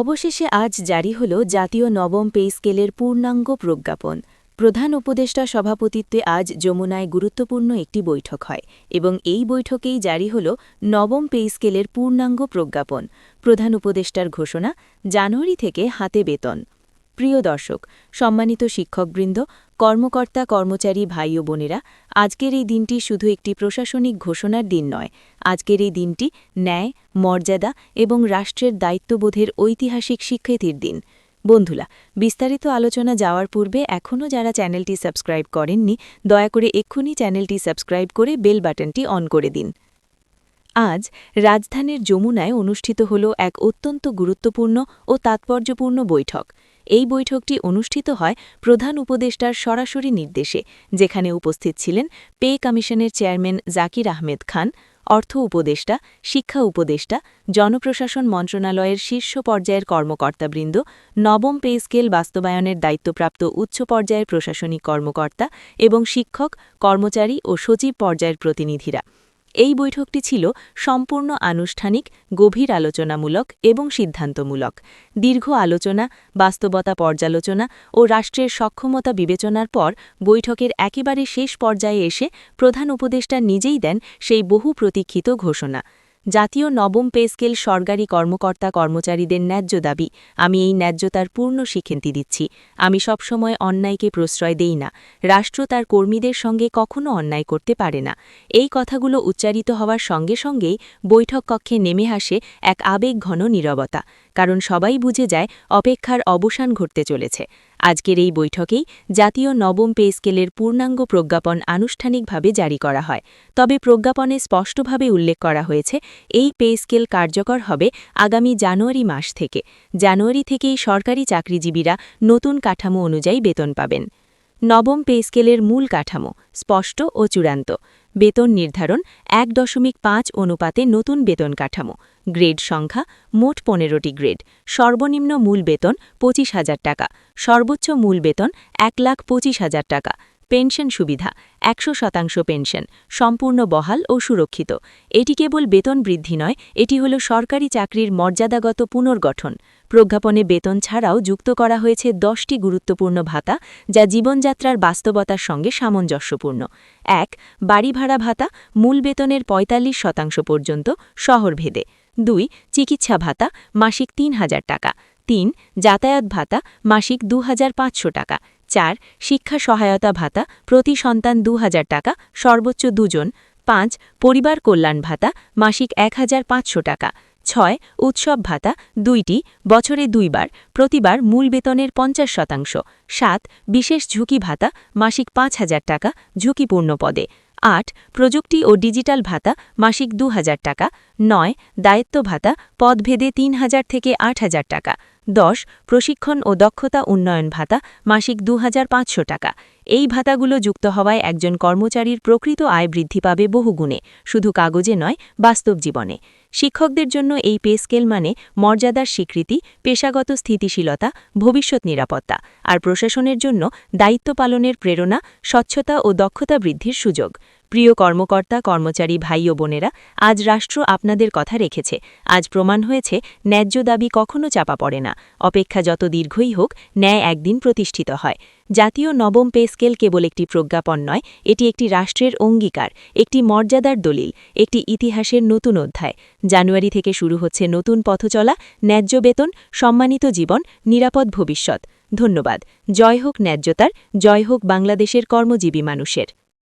অবশেষে আজ জারি হল জাতীয় নবম পে স্কেলের পূর্ণাঙ্গ প্রজ্ঞাপন। প্রধান উপদেষ্টা সভাপতিত্বে আজ যমুনায় গুরুত্বপূর্ণ একটি বৈঠক হয় এবং এই বৈঠকেই জারি হল নবম পে স্কেলের পূর্ণাঙ্গ প্রজ্ঞাপন। প্রধান উপদেষ্টার ঘোষণা, জানুয়ারি থেকে হাতে বেতন। প্রিয় দর্শক, সম্মানিত শিক্ষকবৃন্দ কর্মকর্তা, কর্মচারী, ভাই ও বোনেরা, আজকের এই দিনটি শুধু একটি প্রশাসনিক ঘোষণার দিন নয়। আজকের এই দিনটি ন্যায়, মর্যাদা এবং রাষ্ট্রের দায়িত্ববোধের ঐতিহাসিক স্বীকৃতির দিন। বন্ধুলা বিস্তারিত আলোচনা যাওয়ার পূর্বে এখনও যারা চ্যানেলটি সাবস্ক্রাইব করেননি, দয়া করে এক্ষুনি চ্যানেলটি সাবস্ক্রাইব করে বেল বাটনটি অন করে দিন। আজ রাজধানীর যমুনায় অনুষ্ঠিত হল এক অত্যন্ত গুরুত্বপূর্ণ ও তাৎপর্যপূর্ণ বৈঠক। এই বৈঠকটি অনুষ্ঠিত হয় প্রধান উপদেষ্টার সরাসরি নির্দেশে, যেখানে উপস্থিত ছিলেন পে কমিশনের চেয়ারম্যান জাকির আহমেদ খান, অর্থ উপদেষ্টা, শিক্ষা উপদেষ্টা, জনপ্রশাসন মন্ত্রণালয়ের শীর্ষ পর্যায়ের কর্মকর্তাবৃন্দ, নবম পে স্কেল বাস্তবায়নের দায়িত্বপ্রাপ্ত উচ্চ পর্যায়ের প্রশাসনিক কর্মকর্তা এবং শিক্ষক, কর্মচারী ও সচিব পর্যায়ের প্রতিনিধিরা। এই বৈঠকটি ছিল সম্পূর্ণ আনুষ্ঠানিক, গভীর আলোচনামূলক এবং সিদ্ধান্তমূলক। দীর্ঘ আলোচনা, বাস্তবতা পর্যালোচনা ও রাষ্ট্রের সক্ষমতা বিবেচনার পর বৈঠকের একেবারে শেষ পর্যায়ে এসে প্রধান উপদেষ্টা নিজেই দেন সেই বহু প্রতীক্ষিত ঘোষণা। জাতীয় নবম পে স্কেল সরকারি কর্মকর্তা কর্মচারীদের ন্যায্য দাবি, আমি এই ন্যায্যতার পূর্ণ স্বীকৃতি দিচ্ছি। আমি সবসময় অন্যায়কে প্রশ্রয় দেই না। রাষ্ট্র তার কর্মীদের সঙ্গে কখনো অন্যায় করতে পারে না। এই কথাগুলো উচ্চারিত হওয়ার সঙ্গে সঙ্গেই বৈঠক কক্ষে নেমে আসে এক আবেগঘন নীরবতা। কারণ সবাই বুঝে যায়, অপেক্ষার অবসান ঘটতে চলেছে। আজকের এই বৈঠকেই জাতীয় নবম পে স্কেলের পূর্ণাঙ্গ প্রজ্ঞাপন আনুষ্ঠানিকভাবে জারি করা হয়। তবে প্রজ্ঞাপনে স্পষ্টভাবে উল্লেখ করা হয়েছে, এই পে স্কেল কার্যকর হবে আগামী জানুয়ারি মাস থেকে। জানুয়ারি থেকেই সরকারি চাকরিজীবীরা নতুন কাঠামো অনুযায়ী বেতন পাবেন। নবম পে স্কেলের মূল কাঠামো স্পষ্ট ও চূড়ান্ত। বেতন নির্ধারণ এক দশমিক পাঁচ অনুপাতে নতুন বেতন কাঠামো। গ্রেড সংখ্যা মোট পনেরোটি গ্রেড। সর্বনিম্ন মূল বেতন পঁচিশ হাজার টাকা। সর্বোচ্চ মূল বেতন এক লাখ পঁচিশ হাজার টাকা। পেনশন সুবিধা, একশো শতাংশ পেনশন, সম্পূর্ণ বহাল ও সুরক্ষিত। এটি কেবল বেতন বৃদ্ধি নয়, এটি হল সরকারি চাকরির মর্যাদাগত পুনর্গঠন। প্রজ্ঞাপনে বেতন ছাড়াও যুক্ত করা হয়েছে দশটি গুরুত্বপূর্ণ ভাতা, যা জীবনযাত্রার বাস্তবতার সঙ্গে সামঞ্জস্যপূর্ণ। এক, বাড়ি ভাড়া ভাতা, মূল বেতনের ৪৫ শতাংশ পর্যন্ত, শহরভেদে। দুই, চিকিৎসা ভাতা, মাসিক তিন হাজার টাকা। তিন, যাতায়াত ভাতা, মাসিক দু হাজার পাঁচশো টাকা। চার, শিক্ষা সহায়তা ভাতা প্রতি সন্তান দু হাজার টাকা, সর্বোচ্চ দুজন। পাঁচ, পরিবার কল্যাণ ভাতা, মাসিক এক হাজার পাঁচশো টাকা। ছয়, উৎসব ভাতা, দুইটি, বছরে দুইবার, প্রতিবার মূল বেতনের পঞ্চাশ শতাংশ। সাত, বিশেষ ঝুঁকি ভাতা, মাসিক পাঁচ হাজার টাকা, ঝুঁকিপূর্ণ পদে। আট, প্রযুক্তি ও ডিজিটাল ভাতা, মাসিক দু হাজার টাকা। নয়, দায়িত্ব ভাতা, পদভেদে তিন হাজার থেকে আট হাজার টাকা। দশ, প্রশিক্ষণ ও দক্ষতা উন্নয়ন ভাতা, মাসিক দু হাজার পাঁচশো টাকা। এই ভাতাগুলো যুক্ত হওয়ায় একজন কর্মচারীর প্রকৃত আয় বৃদ্ধি পাবে বহুগুণে, শুধু কাগজে নয়, বাস্তব জীবনে। শিক্ষকদের জন্য এই পে স্কেল মানে মর্যাদার স্বীকৃতি, পেশাগত স্থিতিশীলতা, ভবিষ্যৎ নিরাপত্তা, আর প্রশাসনের জন্য দায়িত্ব পালনের প্রেরণা, স্বচ্ছতা ও দক্ষতা বৃদ্ধির সুযোগ। প্রিয় কর্মকর্তা, কর্মচারী ভাই ও বোনেরা, আজ রাষ্ট্র আপনাদের কথা রেখেছে। আজ প্রমাণ হয়েছে, ন্যায্য দাবি কখনো চাপা পড়ে না। অপেক্ষা যত দীর্ঘই হোক, ন্যায় একদিন প্রতিষ্ঠিত হয়। জাতীয় নবম পে স্কেল কেবল একটি প্রজ্ঞাপন নয়, এটি একটি রাষ্ট্রের অঙ্গীকার, একটি মর্যাদার দলিল, একটি ইতিহাসের নতুন অধ্যায়। জানুয়ারি থেকে শুরু হচ্ছে নতুন পথচলা, ন্যায্য বেতন, সম্মানিত জীবন, নিরাপদ ভবিষ্যৎ। ধন্যবাদ। জয় হোক ন্যায্যতার, জয় হোক বাংলাদেশের কর্মজীবী মানুষের।